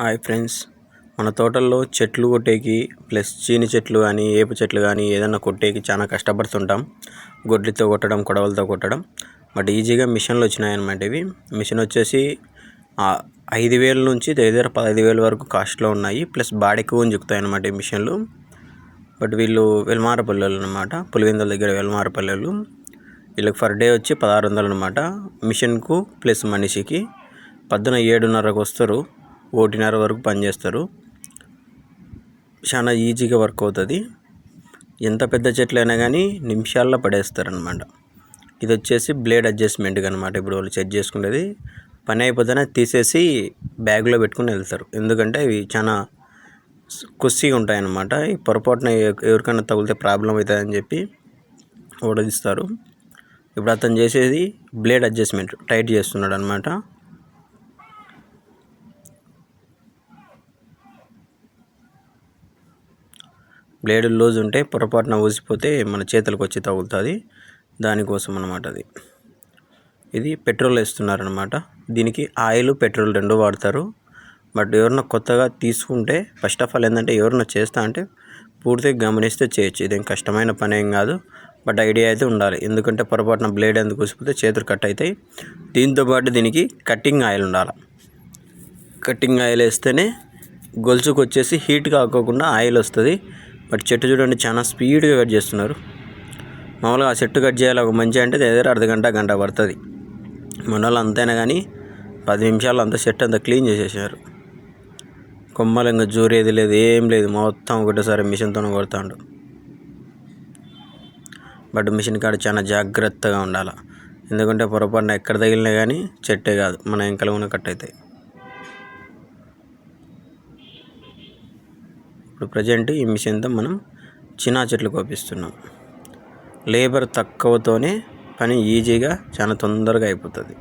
Hi friends. మన తోటల్లో చెట్లు కొట్టేకి ప్లస్ చీని చెట్లు కానీ ఏప చెట్లు కానీ ఏదైనా కొట్టేకి చాలా కష్టపడుతుంటాం. గొడ్లతో కొట్టడం కొడవలతో కొట్టడం. బట్ ఈజీగా మిషన్లు వచ్చినాయన్నమాట ఇవి. మిషన్ వచ్చేసి ఐదు వేల నుంచి దగ్గర పదహైదు వేల వరకు కాస్ట్లో ఉన్నాయి. ప్లస్ బాడీకి గుంజుకుతాయి అనమాట ఈ మిషన్లు. బట్ వీళ్ళు వెల్మారపల్లెలు అనమాట పులివెందుల దగ్గర వెల్మారపల్లెలు. వీళ్ళకి పర్ డే వచ్చి పదహారు వందలు అనమాట మిషన్కు ప్లస్ మనిషికి పొద్దున ఏడున్నరకు వస్తారు. ఒకటిన్నర వరకు పనిచేస్తారు. చాలా ఈజీగా వర్క్ అవుతుంది. ఎంత పెద్ద చెట్లు అయినా కానీ నిమిషాల్లో పడేస్తారనమాట ఇది వచ్చేసి బ్లేడ్ అడ్జస్ట్మెంట్ అనమాట ఇప్పుడు వాళ్ళు చెక్ చేసుకునేది. పని అయిపోతేనే తీసేసి బ్యాగ్లో పెట్టుకుని వెళ్తారు. ఎందుకంటే ఇవి చాలా కుస్సీగా ఉంటాయన్నమాట. ఈ పొరపాటున ఎవరికైనా తగిలితే ప్రాబ్లం అవుతుందని చెప్పి ఓడదిస్తారు. ఇప్పుడు అతను చేసేది బ్లేడ్ అడ్జస్ట్మెంట్. టైట్ చేస్తున్నాడు అనమాట బ్లేడ్ లూజ్ ఉంటే పొరపాటున ఊసిపోతే మన చేతులకు వచ్చి తగులుతుంది. దానికోసం అనమాట అది. ఇది పెట్రోల్ వేస్తున్నారనమాట దీనికి ఆయిల్ పెట్రోల్ రెండు వాడతారు. బట్ ఎవరన్నా కొత్తగా తీసుకుంటే ఫస్ట్ ఆఫ్ ఆల్ ఏంటంటే ఎవరన్నా చేస్తా అంటే పూర్తిగా గమనిస్తే చేయొచ్చు. ఇదేం కష్టమైన పని ఏం కాదు. బట్ ఐడియా అయితే ఉండాలి. ఎందుకంటే పొరపాటున బ్లేడ్ ఎందుకు కూసిపోతే చేతులు కట్ అవుతాయి. దీంతోపాటు దీనికి కట్టింగ్ ఆయిల్ ఉండాలి. కట్టింగ్ ఆయిల్ వేస్తేనే గొలుసుకు వచ్చేసి హీట్ కాకోకుండా ఆయిల్ వస్తుంది. బట్ చెట్టు చూడండి చాలా స్పీడ్గా కట్ చేస్తున్నారు. మామూలుగా ఆ చెట్టు కట్ చేయాలి ఒక మంచి అంటే దగ్గర అర్ధ గంట గంట పడుతుంది. మన వాళ్ళు అంతైనా కానీ పది నిమిషాలు అంత చెట్టు అంతా క్లీన్ చేసేసారు. కొమ్మలు ఇంకా జూరేది లేదు ఏం లేదు మొత్తం ఒకటేసారి మిషన్తో కొడతాడు. బట్ మిషన్ కాడ చాలా జాగ్రత్తగా ఉండాలి. ఎందుకంటే పొరపాటున ఎక్కడ తగిలినా కానీ చెట్టే కాదు మన వెంకల ఉన్న కట్ అవుతాయి. ఇప్పుడు ప్రజెంట్ ఈ మిషన్తో మనం చిన్న చెట్లు కోపిస్తున్నాం. లేబర్ తక్కువతోనే పని ఈజీగా చాలా తొందరగా అయిపోతుంది.